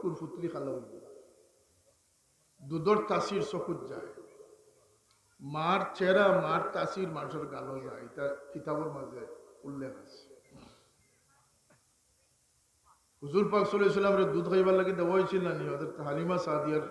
চক্ষুর ফুতলি দুধর তাসির যায়। মার মার তাসির মানুষের যায় এটা মাঝে উল্লেখ আছে। হুজুর পাক রে দুধ খাইবার লাগে দেওয়া না হালিমা সাদিয়ার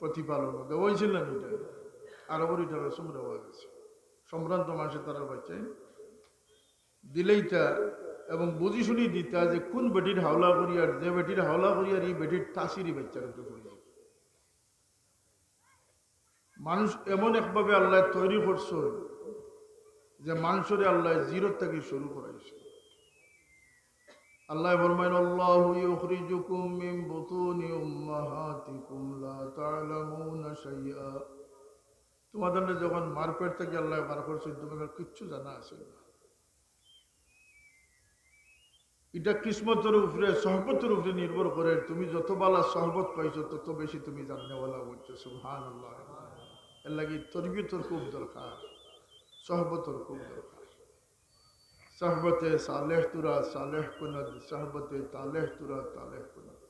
প্রতিপালন দেওয়া না এটা? আরবর এটা রসম দেওয়া গেছে সম্ভ্রান্ত মানুষের তারা বাচ্চাই। দিলেইটা এবং বুঝি শুনি দিতা যে কোন বেটির হাওলা করিয়ার, যে বেটির হাওলা করিয়ার এই বেটির তাসিরই বাচ্চার পড়ে মানুষ এমন একভাবে আল্লাহ তৈরি করছে যে মানুষের আল্লাহ জিরো থেকে শুরু করাইছে। আল্লাহ ফরমাইন, আল্লাহু ইউখরিজুকুম মিন বুতুনি উম্মাহাতিকুম লা তোমাদের যখন মারপেট থেকে আল্লাহ বার করছে তোমাদের কিচ্ছু জানা আছে না। এটা কিসমতের উপরে, সহবতের উপরে নির্ভর করে তুমি যত বালা সহবত পাইছো, তত বেশি তুমি জাননেওয়ালা বলছো সুহান আল্লাহ এর লাগে তরবিয়তর খুব দরকার, সহবতর খুব দরকার। সহবতে সালেহ তুরা, সালেহ কুনদ, সহবতে তালেহ তুরা, তালেহ কুনদ।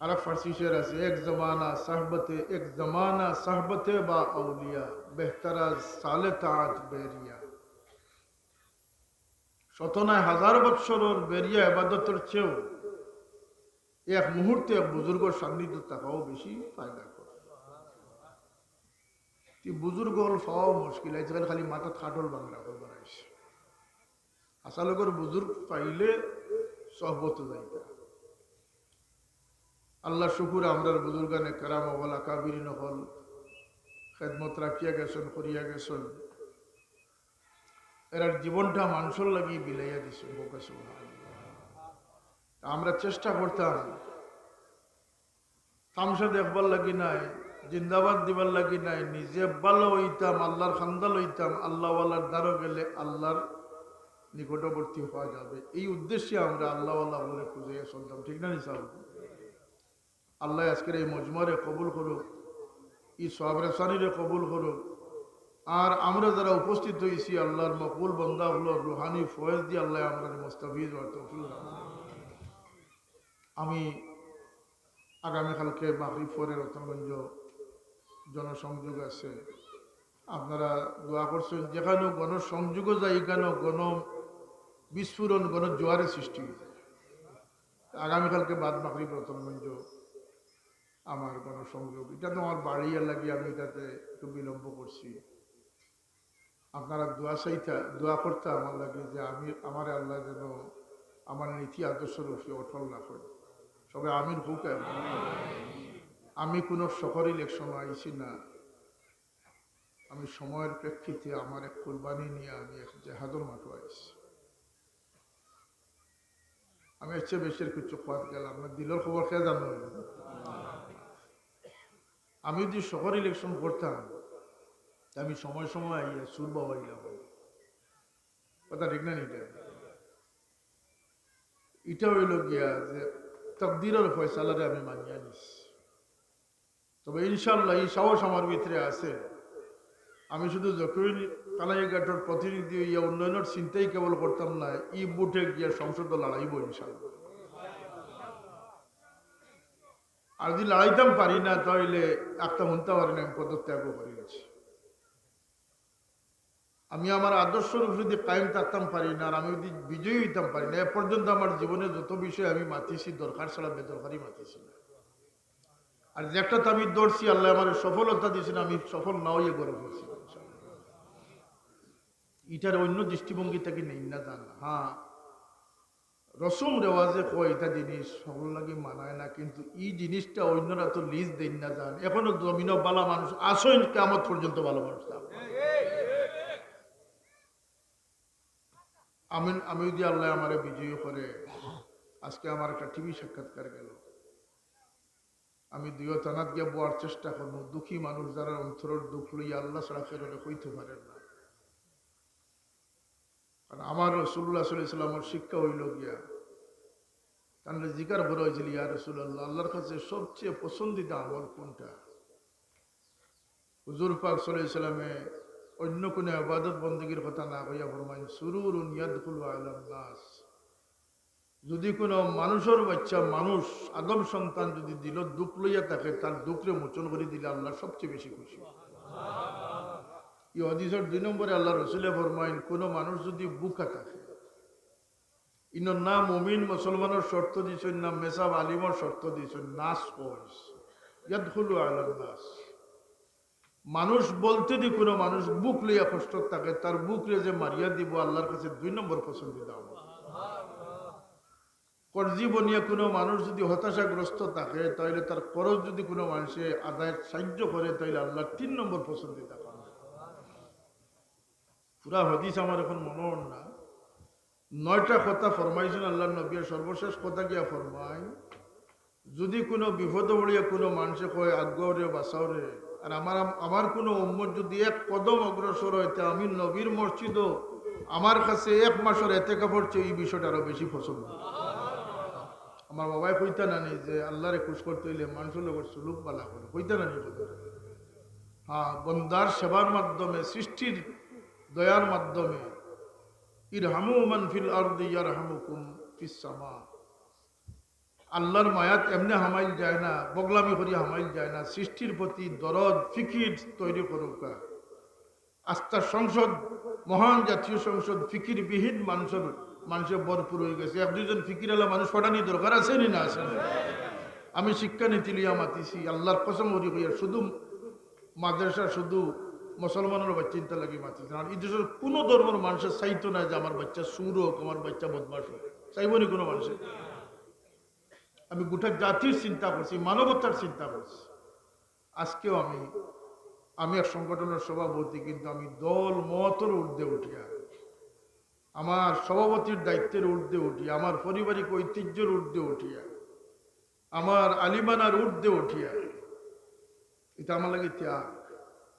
আরব ফার্সি শের আছে, এক জমানা সহবতে, এক জমানা সহবতে বা আউলিয়া, বেহতরা সালে তাঁত বেরিয়া। শতনায় হাজার বৎসরের বেরিয়া এবাদতের চেয়েও এক মুহূর্তে এক বুজুর্গর সান্নিধ্য থাকাও বেশি ফায়দা করে। বুজুর্গ হল পাওয়াও মুশকিল। আজকাল খালি মাথা খাটল বাংলা করবার আইসে আসালকর বুজুর্গ পাইলে সহবত যাইতা। আল্লাহ শুকুর আমরার বুজুর্গানে কারাম বলা কাবির নহল খেদমত রাখিয়া গেছেন, করিয়া গেছেন। এরার জীবনটা মানুষের লাগি বিলাইয়া দিছে আমরা চেষ্টা করতাম, তামসা দেখবার লাগি নাই, জিন্দাবাদ দিবার লাগি নাই, নিজে ভালো হইতাম, আল্লাহর খান্দাল হইতাম, আল্লাহওয়ালার দ্বারও গেলে আল্লাহর নিকটবর্তী হওয়া যাবে। এই উদ্দেশ্যে আমরা আল্লাহওয়ালা বলে খুঁজে চলতাম, ঠিক না নিসাব? আল্লাহ আজকের এই মজমারে কবুল করুক, এই সবরেসানিরে কবুল করুক আর আমরা যারা উপস্থিত হয়েছি, আল্লাহর মকুল বন্দা হলো রুহানি ফয়েজ দিয়ে আল্লাহ আমরা মোস্তাফিজ আমি আগামীকালকে বাকি ফোরে রতনগঞ্জ জনসংযোগ আছে। আপনারা দোয়া করছেন, যেখানেও গণসংযোগও যায়, এখানেও গণ বিস্ফোরণ, গণ জোয়ারের সৃষ্টি আগামীকালকে বাদ বাকরি রতনগঞ্জ আমার গণসংযোগ। এটা তো আমার বাড়ি লাগে আমি এটাতে একটু বিলম্ব করছি। আপনারা দোয়া চাইতা, দোয়া করতে আমার লাগে যে আমি, আমার আল্লাহ যেন আমার নীতি আদর্শের উপরে অটল না করে। সবে আমির হুক আমি কোনো শহর ইলেকশন আইছি না। আমি সময়ের প্রেক্ষিতে আমার এক কোরবানি নিয়ে আমি এক জেহাদর মাঠে আইছি। আমি হচ্ছে বেশির কিছু খোয়াত গেলাম না। দিলের খবর খেয়ে জানো আমি যদি শহর ইলেকশন করতাম আমি সময় সময় আইয়া সুর বাবা কথা ঠিক না এটা? এটা হইল গিয়া যে তকদিরের ফয়সালারে আমি মানিয়া নিস তবে ইনশাল্লাহ এই সাহস আমার ভিতরে আছে। আমি শুধু যখন কানাইঘাটের প্রতিনিধি ইয়া উন্নয়নের চিন্তাই কেবল করতাম না ই বুটে গিয়া সংসদ লড়াইব ইনশাল্লাহ আর যদি লড়াইতাম পারি না, তাহলে একটা শুনতে পারি না আমি পদত্যাগও করে গেছি আমি আমার আদর্শের উপর যদি কায়েম থাকতাম পারি না আর আমি যদি বিজয়ী হইতাম পারি না, এ পর্যন্ত আমার জীবনে যত বিষয় আমি মাতিছি দরকার ছাড়া বেদরকারই মাতিছি না। আর যে একটা তো আমি দৌড়ছি আল্লাহ আমার সফলতা দিয়েছেন, আমি সফল না হইয়ে গড়ে ফেলছি এটার অন্য দৃষ্টিভঙ্গি থেকে নেই না জান। হ্যাঁ রসম রেওয়াজে কয়, এটা জিনিস সকল লাগে মানায় না, কিন্তু এই জিনিসটা অন্যরা তো লিজ দেন না যান এখনও জমিন বালা মানুষ আসেন কেমন পর্যন্ত ভালো মানুষ না আমি যদি আল্লাহ আমারে বিজয়ী করে, আজকে আমার একটা টিভি সাক্ষাৎকার গেল। আমি দুইও তানাত গিয়ে বোয়ার চেষ্টা করব, দুঃখী মানুষ যারা অন্তরের দুঃখ লইয়া আল্লাহ ছাড়া ফেরলে কইতে পারেন না। কারণ আমার রসুল্লাহ সাল্লামের শিক্ষা হইল গিয়া তাহলে জিকার ভরা হয়েছিল, ইয়া রসুল্লাহ আল্লাহর কাছে সবচেয়ে পছন্দিতা আমল কোনটা? হুজুর পাক সাল্লামে অন্য কোনো আবাদত বন্দীগীর কথা না কইয়া ফরমাইন সুরুর নাস। যদি কোনো মানুষের বাচ্চা, মানুষ, আদম সন্তান যদি দিল দুঃখ লইয়া থাকে, তার দুঃখরে মোচন করে দিলে আল্লাহ সবচেয়ে বেশি খুশি। এই দুই নম্বরে আল্লাহ রসুলে ফরমাইন, কোনো মানুষ যদি বুকা থাকে ইনর না মুমিন মুসলমানের শর্ত দিছেন, না মেসাব আলিমর শর্ত দিছেন, নাস কইস, ইয়াদখুলু আলান নাস। মানুষ বলতে দি কোনো মানুষ বুক লইয়া কষ্ট থাকে, তার বুক রে যে মারিয়া দিব, আল্লাহর কাছে দুই নম্বর পছন্দিদা আমার কর্জি বনিয়া কোনো মানুষ যদি হতাশাগ্রস্ত থাকে তাহলে তার খরচ যদি কোনো মানুষে আদায় সাহায্য করে তাহলে আল্লাহ তিন নম্বর পছন্দিদা পান পুরা হদিস আমার এখন মনে হন না। নয়টা কথা ফরমাইছেন আল্লাহ নবীর সর্বশেষ কথা গিয়া ফরমাই যদি কোনো বিপদ পড়িয়া কোনো মানুষে কয় আগ্রহরে বাসাওরে আর আমার আমার কোনো উম্মত যদি এক কদম অগ্রসর হইতে আমি নবীর মসজিদও আমার কাছে এক মাসের এতে কাপড় চেয়ে এই বিষয়টা আরও বেশি পছন্দ। আমার বাবাই কইতা নানি যে আল্লাহরে খুশ করতে হইলে মানুষের লোকের সুলুক বালা করে। কইতা নানি হ্যাঁ বন্দার সেবার মাধ্যমে, সৃষ্টির দয়ার মাধ্যমে, ইরহামু মান ফিল আরদি ইয়ারহামুকুম ফিস সামা। আল্লাহর মায়াত এমনি হামাইল যায় না, বগলামি করি হামাইল যায় না, সৃষ্টির প্রতি দরদ, ফিকির তৈরি করুক আস্থার সংসদ, মহান জাতীয় সংসদ ফিকির বিহীন মানুষের মানুষের ভরপুর হয়ে গেছে। এক দুজন ফিকির আলা মানুষ ফটানি দরকার আছে নি না আছে? আমি শিক্ষানীতি লিয়া মাতিছি, আল্লাহর কসম হরি হইয়া শুধু মাদ্রাসা শুধু মুসলমানের বাচ্চা চিন্তা লাগি মাতিছি। আর এই দেশের কোনো ধর্মের মানুষের চাইতো না যে আমার বাচ্চা সুর হোক, আমার বাচ্চা বদমাস হোক। চাইবনি কোনো মানুষের? আমি গোটা জাতির চিন্তা করছি, মানবতার চিন্তা করছি। আজকেও আমি আমি এক সংগঠনের সভাপতি, কিন্তু আমি দল মতর ঊর্ধ্বে উঠিয়া আমার সভাপতির দায়িত্বের ঊর্ধ্বে উঠিয়া আমার পারিবারিক ঐতিহ্যের ঊর্ধ্বে উঠিয়া আমার আলিমানার ঊর্ধ্বে উঠিয়া এটা আমার লাগে ত্যাগ।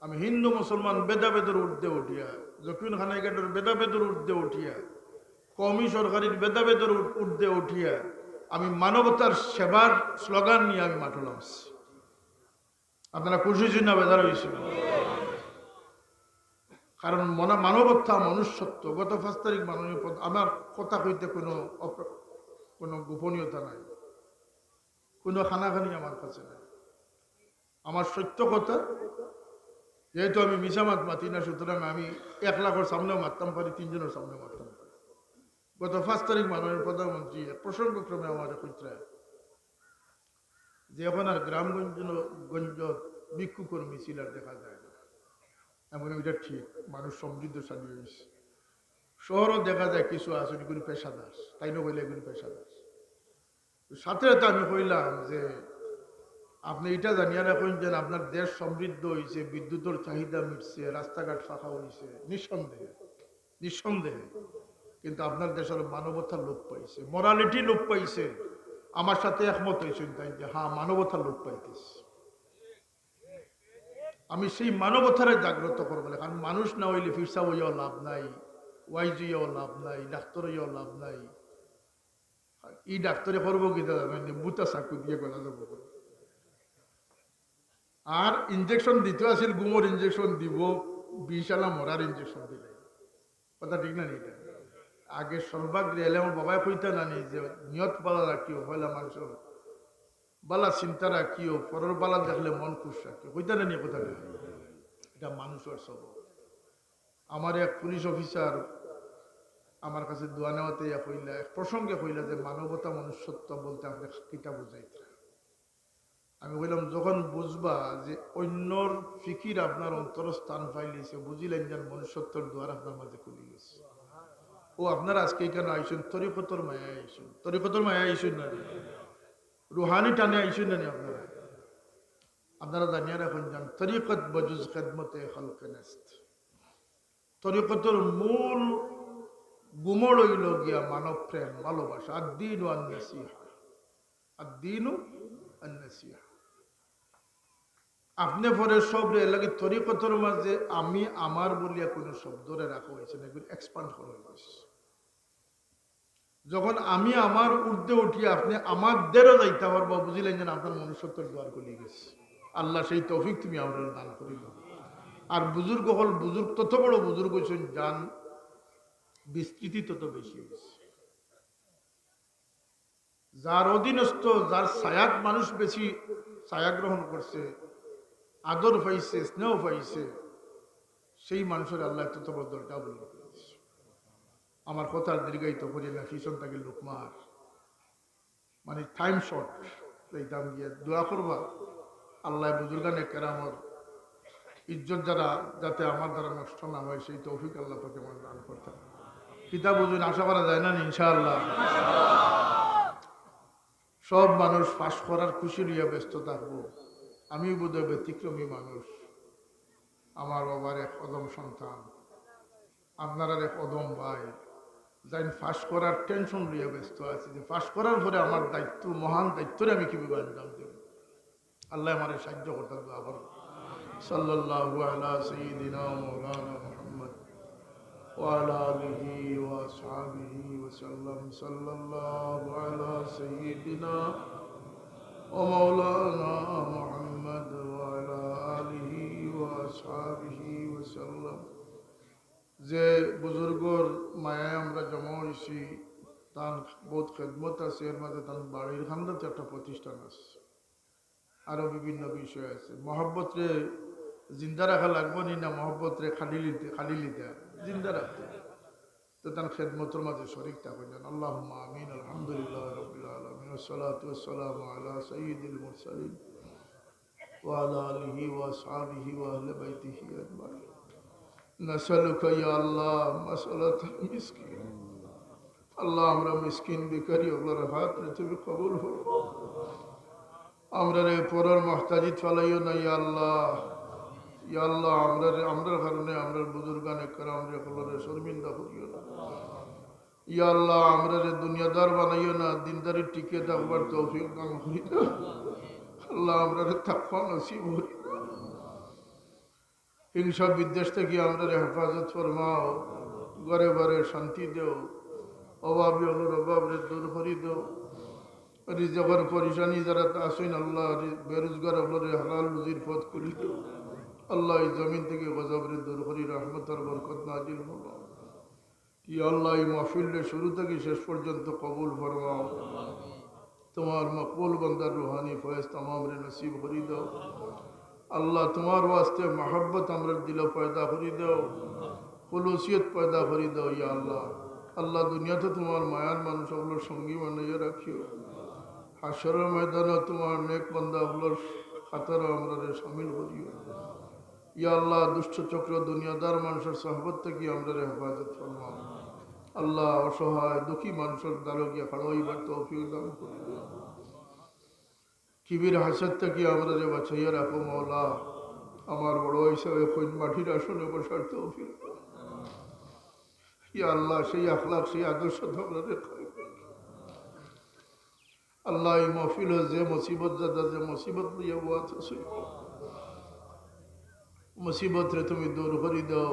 আমি হিন্দু, মুসলমান বেদাবেদের ঊর্ধ্বে উঠিয়া জকিন খানাইঘাটের বেদাবেদের ঊর্ধ্বে উঠিয়া কমি সরকারের বেদাবেদের ঊর- ঊর্ধ্বে উঠিয়া আমি মানবতার সেবার স্লোগান নিয়ে আমি মাঠে নামছি। আপনারা খুশি হয়েছেন না বেদার হয়েছিল কারণ মনা মানবতা, মনুষ্যত্ব, গত পাঁচ তারিখ মাননীয় আমার কথা কইতে কোনো কোনো গোপনীয়তা নাই। কোনো খানাখানি আমার কাছে নাই। আমার সত্য কথা, যেহেতু আমি মিশামাত মাতি না, সুতরাং আমি এক লাখের সামনেও মারতাম, পারি তিনজনের সামনে মারতাম। গত পাঁচ তারিখ মাননীয় প্রধানমন্ত্রী প্রসঙ্গক্রমে আমার কইত্রা, যে এখন আর গ্রামগঞ্জ গঞ্জ ভিক্ষুকর মিছিল আর দেখা যায় না। এমন এটা ঠিক, মানুষ সমৃদ্ধশালী হয়েছে শহরও দেখা যায় কিছু আছে এগুলি পেশাদার, তাই না কইলে এগুলি পেশাদার? সাথে সাথে আমি কইলাম যে আপনি এটা জানিয়ে রাখুন যে আপনার দেশ সমৃদ্ধ হয়েছে বিদ্যুতের চাহিদা মিটছে, রাস্তাঘাট ফাঁকা হয়েছে নিঃসন্দেহে নিঃসন্দেহে। কিন্তু আপনার দেশের মানবতা লোপ পাইছে মরালিটি লোপ পাইছে। আমার সাথে একমত হয়েছেন তাই যে হ্যাঁ মানবতা লোপ পাইতেছে। আমি সেই মানবতারে জাগ্রত করব। কারণ মানুষ না হইলে ফিরসা হইয়াও লাভ নাই ওয়াইজিও লাভ নাই, ডাক্তার হইয়াও লাভ নাই। ই ডাক্তারে করব কি মানে বুতা চাকু দিয়ে গলা যাব আর ইঞ্জেকশন দিতে আসিল, গুমর ইঞ্জেকশন দিব বিশালা মরার ইঞ্জেকশন দিলে। কথা ঠিক না এটা? আগে সর্বাগ্রে এলে আমার বাবাই কইতা নানি যে, নিয়ত বালা রাখিও পয়লা মানুষের বালা চিন্তা রাখিও, পরের বালা দেখলে মন খুশ রাখিও। কইতা নানি কথা এটা মানুষের স্বভাব। আমার এক পুলিশ অফিসার আমার কাছে দোয়া নেওয়াতে কইলা, এক প্রসঙ্গে কইলা যে, মানবতা, মনুষ্যত্ব বলতে আপনি কিতা বুঝাইতে আমি বললাম যখন বুঝবা যে অন্যর ফিকির আপনার অন্তর স্থান পাইলিছে বুঝিলেন যে মনুষ্যত্বর দ্বার আপনার মাঝে খুলে গেছে। ও, আপনারা আজকে এখানে আইসুন তরিকতর মায়া আইসুন। তরিকতর মায়া আইসুন না? রুহানি টানে আইসুন না আপনারা? আপনারা জানিয়ে রাখুন যান তরিকত বজুজ খেদমতে হলকে নেস্ত। তরিকতর মূল গুমড় হইল গিয়া মানব প্রেম, ভালোবাসা আর দিন আর দিন আপনি পরে সব লাগে তরিকতর মাঝে আমি, আমার বলিয়া কোনো শব্দরে রাখা হয়েছে না, এগুলো এক্সপান্ড করা হয়েছে। যখন আমি আমার ঊর্ধ্বে উঠি আপনি আমাদেরও যাইতে পারব বুঝিলেন যেন আপনার মনুষ্যত্বর দ্বার খুলে গেছে। আল্লাহ সেই তৌফিক তুমি আমরা দান করিল আর বুজুর্গ হল, বুজুর্গ তত বড় বুজুর্গ হয়েছেন যান বিস্তৃতি তত বেশি হয়েছে যার অধীনস্থ, যার ছায়াত মানুষ বেশি ছায়া গ্রহণ করছে, আদর পাইছে, স্নেহ পাইছে, সেই মানুষের আল্লাহ তত বড় দরকার বলে। করেছে। আমার কথার দীর্ঘায়িত করি না ভীষণ তাকে লুকমার। মানে টাইম শর্ট এইটাম গিয়ে দোয়া করবা। আল্লাহ বুজুর্গানে কেরামর ইজ্জত যারা, যাতে আমার দ্বারা নষ্ট না হয়, সেই তৌফিক আল্লাহ তোকে আমার দান করতে পিতা বুঝুন আশা করা যায় না ইনশাআল্লাহ। সব মানুষ পাশ করার খুশি লইয়া ব্যস্ত থাকব। আমি বোধহয় ব্যতিক্রমী মানুষ। আমার বাবার এক অদম সন্তান। আপনার এক অদম ভাই। যাই ফাঁস করার টেনশন নিয়ে ব্যস্ত আছে যে ফাঁস করার পরে আমার দায়িত্ব, মহান দায়িত্বরে আমি কীভাবে আঞ্জাম দেব? আল্লাহ আমার সাহায্য করতে হবে আবার। আলা সাইয়্যিদিনা মাওলানা মুহাম্মদ ওয়া আলা আলিহি ওয়া আসহাবিহি যে বুজুর্গর মায়ায় আমরা জমা হয়েছি, তার বহুত খেদমত আছে, এর মাঝে তার বাড়ির খান্দাতে একটা প্রতিষ্ঠান আছে। আরও বিভিন্ন বিষয় আছে। মহব্বতরে জিন্দা রাখা লাগবো নি না মহব্বতরে খালি লিতে খালি লিতে জিন্দা রাখতে। তো তার খেদমতর মাঝে শরিক থাকো যান আল্লাহ আমিন, আলহামদুলিল্লাহ রবিল্লা আলমিন সালাতাম আল্লাহ সঈদুল মুরসালিম আলহি ওয়া সাবিহি ওয়া আহলে বাইতিহি আজমাইন। نسألك يا الله مسألة المسكين আল্লাহ আমরা মিসকিন বিকারি ওগুলোর হাত তুমি কবুল হো আমরা রে পরের মহতাজিদ ফালাইও না ইয়া আল্লাহ ইয়া আল্লাহ আমরা আমরার কারণে আমরা বুজুর্গানে করে আমরা হলরে শর্মিন্দা করিও না ইয়া আল্লাহ আমরা রে দুনিয়াদার বানাইও না দিনদারি টিকে থাকবার তৌফিক দান করি দাও। আল্লাহ আমরা রে তাকওয়া নসিব করি দাও। হিংসা বিদ্বেষ থেকে আমরা রে হেফাজত ফরমাও, ঘরে ঘরে শান্তি দেও, অভাবী হলোর অভাব রে দূর করি দেও। রিজকের পরিশানি যারা আসেন আল্লাহ বেরোজগার হলোরে হালাল রুজির পথ করি দেও। আল্লাহ এই জমিন থেকে গজব রে দূর করি, রহমতার বরকত নাজিল ফরমাও ইয়া আল্লাহ এই শুরু থেকে শেষ পর্যন্ত কবুল ফরমাও। তোমার মকবুল বন্দার রুহানি ফয়েজ তমাম রে নসিব করি দাও। আল্লাহ তোমার ওয়াস্তে মহব্বত আমরা দিল পয়দা করি দাও, খুলুসিয়ত পয়দা করি দাও ইয়া আল্লাহ। আল্লাহ দুনিয়াতে তোমার মায়ার মানুষ ওগুলোর সঙ্গী বানাইয়া রাখিও। হাসরের ময়দানে তোমার নেক বন্দা ওগুলোর খাতারও আমরা সামিল করিও। ইয়া আল্লাহ, দুষ্ট চক্র দুনিয়াদার মানুষের সহবত থেকে আমরা হেফাজত ফরমাও। আল্লাহ অসহায় দুঃখী মানুষের দ্বারা গিয়া খাড়াইবার তৌফিক দান করিও কিবির হাসত থেকে আমরা যে বাছাইয়া রাখো মৌলা, আমার বড় হিসাবে কোন মাটির আসনে বসার দাও। আল্লাহ, সেই আখলাক সেই আদর্শ তোমরা আল্লাহ, এই মহফিল যে মুসিবত, দাদা, যে মুসিবত লইয়া বাত আছে মুসিবত রে তুমি দূর করে দাও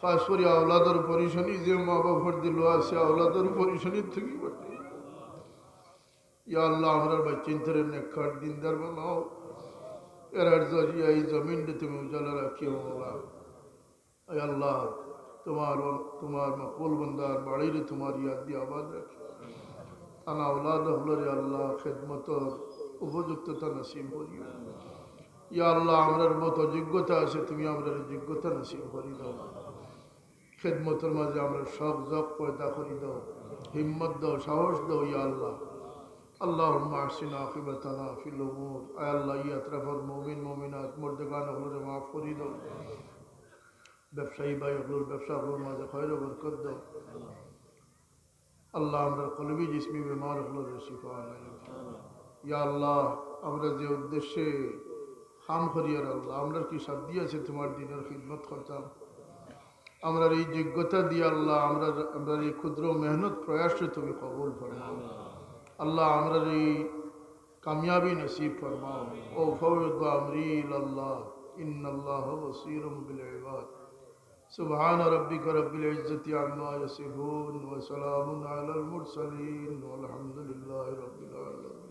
খাস করে আওলাদের পরিশানি যে মা বাবার দিল আছে, আওলাদের পরিশানির থেকে বাঁচাই দিনদার বানাও। তুমি আল্লাহ, তোমার তোমার মকবুল বন্দার বাড়িরে তোমার রাখি আল্লাহ উপযুক্ততা ইয়া আল্লাহ, আমরার মতো যোগ্যতা আছে, তুমি আমরা যোগ্যতা নসিব করি দাও। খেদমতের মাঝে আমরা সব জব পয়দা করি দাও। হিম্মত দাও, সাহস দাও ইয়া আল্লাহ। اللہم احسن آخبتنا فی الامور۔ اے اللہ، یہ اطرف اور مومن مومنات، مردگان اخلو جو معاف خودی دو۔ بفشائی بائی اخلو بفشا اخلو ماز خیر و برکت دو۔ اللہ امر قلبی جسمی بیمار اخلو جو شفا علیہ۔ یا اللہ امر دے ادشے خام خریار اللہ امر کی شبدیہ سے تمہار دینر خدمت خرچا امر ری جگتا دیا اللہ امر ری خدر و محنت پریاشت تمہیں قبول فرماؤ اللہ عمری کامیابی نصیب فرماؤ۔ او فوض عمری اللہ ان اللہ وسیر بالعباد۔ سبحان ربک رب العزت عما یصفون وسلام علی المرسلین، والحمد لله رب العالمين